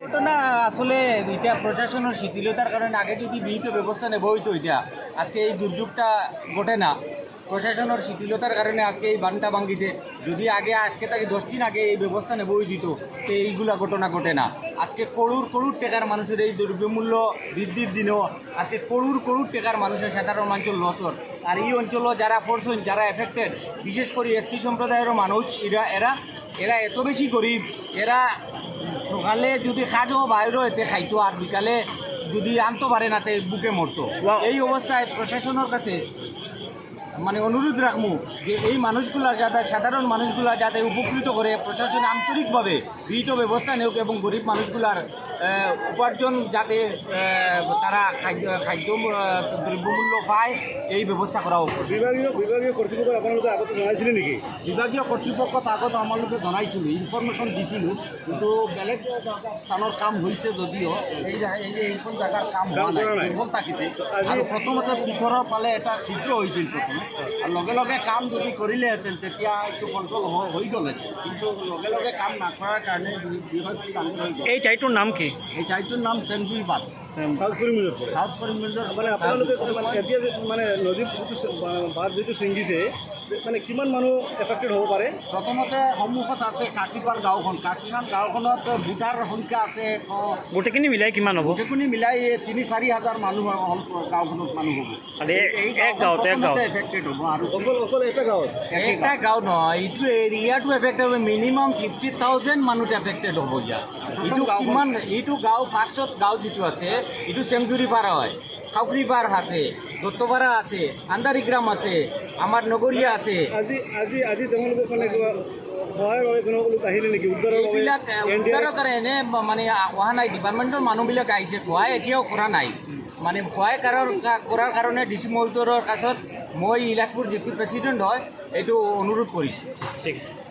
ঘটনা আসলে এটা প্রশাসনের শিথিলতার কারণে আগে যদি বিহিত ব্যবস্থা নেব, হইতো এটা। আজকে এই দুর্যোগটা ঘটে না। প্রশাসনের শিথিলতার কারণে আজকে এই বানটা ভাঙ্গিতে যদি আগে, আজকে তাকে দশ দিন আগে এই ব্যবস্থা নেবই দিত তো এইগুলা ঘটনা ঘটে না। আজকে করুর করুর টেকার মানুষের এই দ্রব্যমূল্য বৃদ্ধির দিনেও আজকে করুর করুর টেকার মানুষের সাধারণ অঞ্চল লসর আর এই অঞ্চলও যারা ফোর্সন যারা এফেক্টেড বিশেষ করে এসসি সম্প্রদায়েরও মানুষ, এরা এরা এরা এত বেশি গরিব এরা সকালে যদি কাজও বাইরে এতে খাইতো আর বিকালে যদি আনতে পারে না তে বুকে মরতো। এই অবস্থায় প্রশাসনের কাছে মানে অনুরোধ রাখব যে এই মানুষগুলা যাতে সাধারণ মানুষগুলা যাতে উপকৃত করে প্রশাসন আন্তরিকভাবে বিহিত ব্যবস্থা নেওক এবং গরিব মানুষগুলার উপার্জন যাতে তারা খাদ্য খাদ্য দ্রব্যমূল্য পায় এই ব্যবস্থা করা হোক। বিভাগীয় বিভাগীয় কর্তৃপক্ষ আপোনালোকে আগতে জনাইছিলে নেকি? বিভাগীয় কৰ্তৃপক্ষত আগত আমালোকে জনাইছিলোঁ ইনফৰ্মেশ্যন দিছিলোঁ কিন্তু বেলেগ স্থানৰ কাম হৈছে যদিও এই এইখন জেগাৰ কাম হোৱা নাই দুৰ্বল থাকিছে। আৰু প্ৰথমতে পিঠৰৰ ফালে এটা ছিদ্ৰ হৈছিল প্ৰথমে। আৰু লগে লগে কাম যদি কৰিলেহেঁতেন তেতিয়া এইটো কণ্ট্ৰল হৈ গ'লে কিন্তু লগে লগে কাম নকৰাৰ কাৰণে এই ঠাইটোৰ নাম কি? এই ঠাইটোৰ নাম চেঞ্চুৰী বাট সাউথ কৰিমগঞ্জত সাউথ চাউথ মানে আপোনালোকে মানে নদীৰ বাট যিটো ছিঙিছে মানে কিমান মানুহ এফেক্টেড হ'ব পাৰে? প্ৰথমতে সন্মুখত আছে কাকিপাৰ গাঁওখন। কাকিপাৰ গাঁওখনত ভোটাৰ সংখ্যা আছে গোটেইখিনি মিলাই কিমান হ'ব? গোটেইখিনি মিলাই তিনি চাৰি হাজাৰ মানুহ হ'ল গাঁওখনত মানুহ হ'ব। এফেক্টেড হ'ব আৰু অকল অকল এটা গাঁৱত? একটা গাঁও নহয় এইটো এৰিয়াটো এফেক্ট হ'ব। মিনিমাম ফিফটি থাউজেণ্ড মানুহ এফেক্টেড হ'ব ইয়াত। এইটো কিমান এইটো গাঁও ফাৰ্ষ্টত গাঁও যিটো আছে এইটো চেংজুৰি পাৰা হয়। খাউকৰি পাৰ আছে দত্তপাৰা আছে আন্দাৰিগ্ৰাম আছে। আমাৰ নগৰীয়া আছে। আজি আজি আজি তেওঁলোকক মানে কিবা সহায়ৰ বাবে কোনো আহিলে নেকি? উদ্ধাৰৰ বাবে এইবিলাক এ, এন ডি আৰ উদ্ধাৰৰ কাৰণে মানে অহা নাই। ডিপাৰ্টমেণ্টৰ মানুহবিলাক আহিছে। সহায় এতিয়াও কৰা নাই। মানে সহায় কাৰৰ কৰাৰ কাৰণে ডি চি কাছত মই ইলাজপুৰ জিপিৰ প্ৰেচিডেণ্ট হয় এইটো অনুৰোধ কৰিছোঁ। ঠিক আছে।